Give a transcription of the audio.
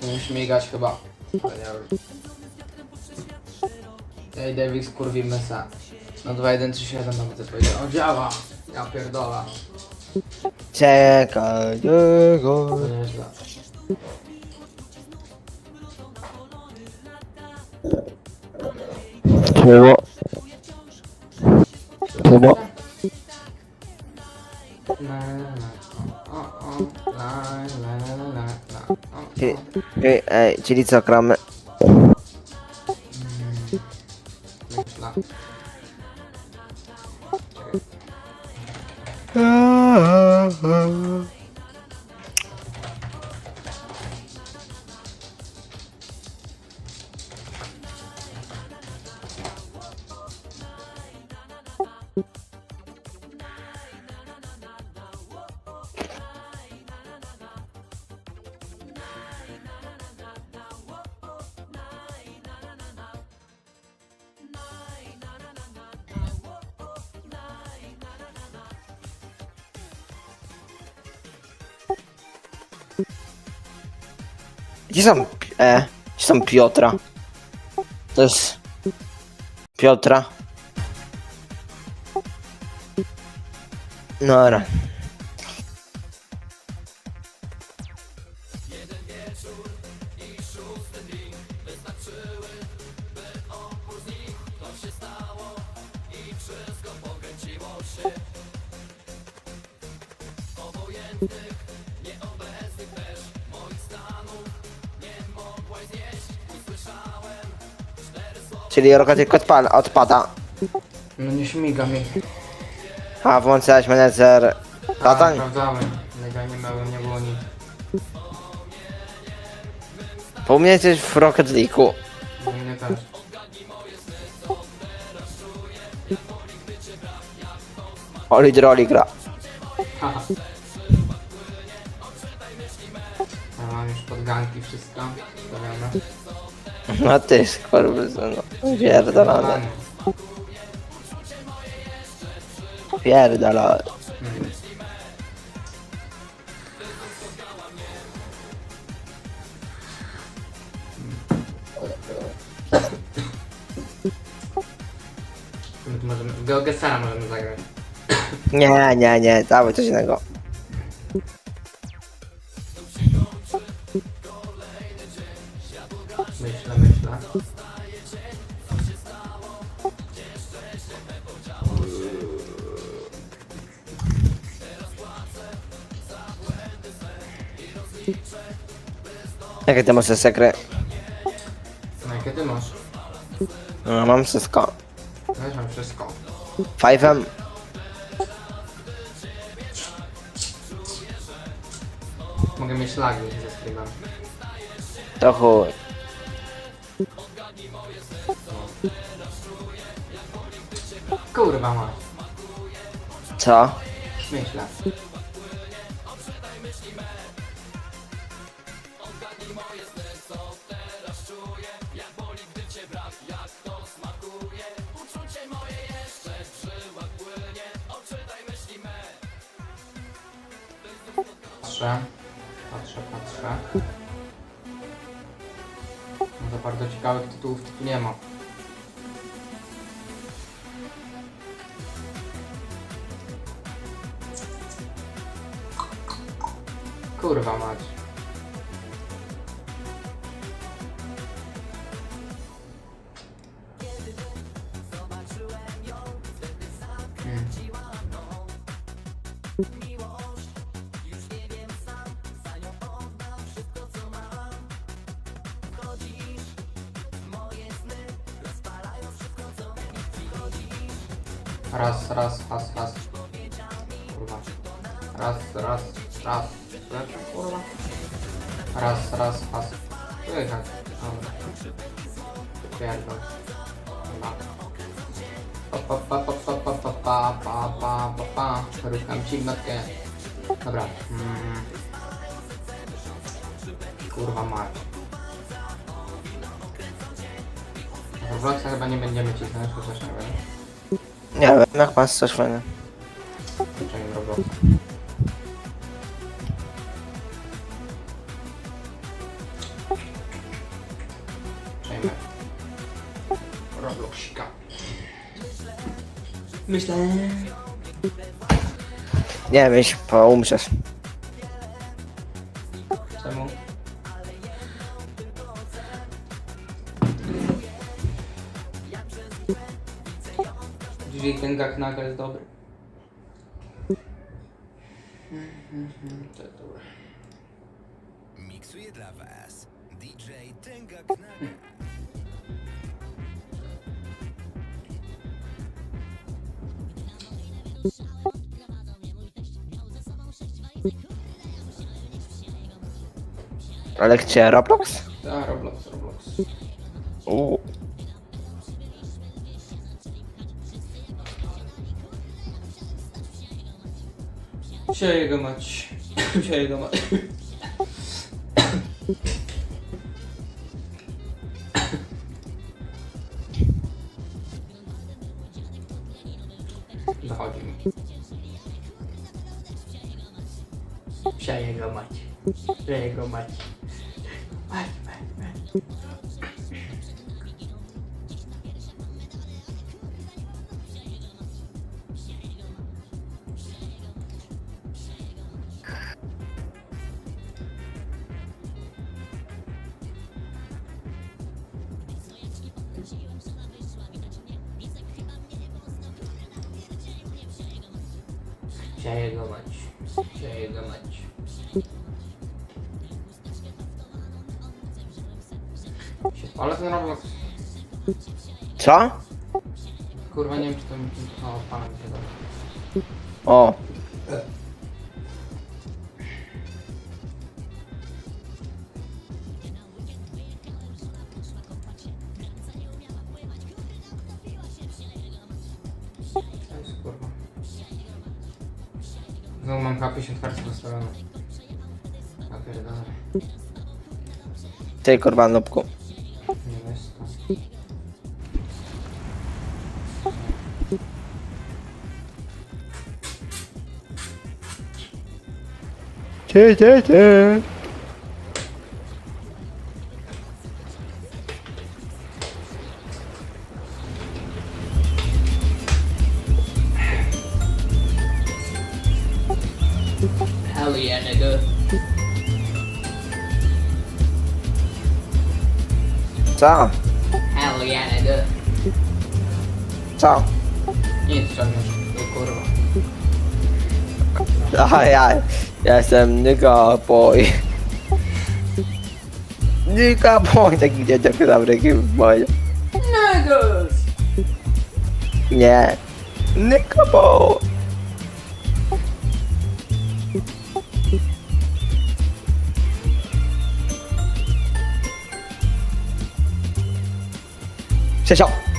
Będziemy śmigać chyba. Ej, Davis, kurwi mesa. No 2137 nawet to powiedział. On działa. Ja pierdolę. Czekaj jego. To nieźle. Sì, sì, eh, ci Cram Gdzie są, e, gdzie są Piotra? To jest Piotra. No, dobra. Czyli roka tylko odpada. No nie śmiga mi. A, włączałeś menedżer A, latań? sprawdzałem. Lega nie było nic. Po mnie jesteś w Rocket League'u. U mnie też. Oli Droli gra. Haha. Ja mam już podganki wszystko. Stawiamy. No ty, skurwysynu. My tu Możemy, w Geogesera możemy zagrać. Nie, nie, nie, dawaj coś innego. Jakie ty masz te sekry? No jakie ty masz? No, mam wszystko. Weź mam wszystko. Five'em. Mogę mieć lagi ze streamem. To chuj. Kurwa ma. Co? Myślę. Patrzę, patrzę, patrzę. No za bardzo ciekawych tytułów tu nie ma. Kurwa mać. Raz, raz, raz, raz. Kurwa. Raz, raz, raz. Lecę, kurwa. Raz, raz, raz. Wyjechać. Dobra. Pierdol. Chyba. Pa, pa, pa, pa, pa, pa, pa, pa, pa, pa, pa, pa. Rucham ci w. Dobra. Mm. Kurwa mać. Robloxa chyba nie będziemy cisnąć, chociaż nie wiem. Nie wiem, jak masz coś fajne. Czekaj, drogo. Czekaj. Myślę. Nie wiesz, bo. Ten gag naga jest dobry. Mhm, To jest dobre. Miksuje dla Was DJ Tenga Knaga. Ale gdzie? Roblox? A, Roblox, Roblox. Uuu. Się jego mać. Się jego mać. Dochodzi mi. Się jego mać. Się jego mać. Mać, mać, mać. Się jego mać. Się jego mać. Się- Ale ten Roblox, Co? kurwa nie wiem czy to mi to pana mi się da. O. Znowu mam K50 karty dostawione. Ja pierdolę. Ty kurwa nubku. Nie jest to. Ty, ty, ty. Victoria này cơ Sao? Alia này cơ Sao? Nic, co kurwa Aj, aj, ja jestem Niko Boy Niko Boy, taki làm z Ameryki Boy Niggas Nie Niko Boy で。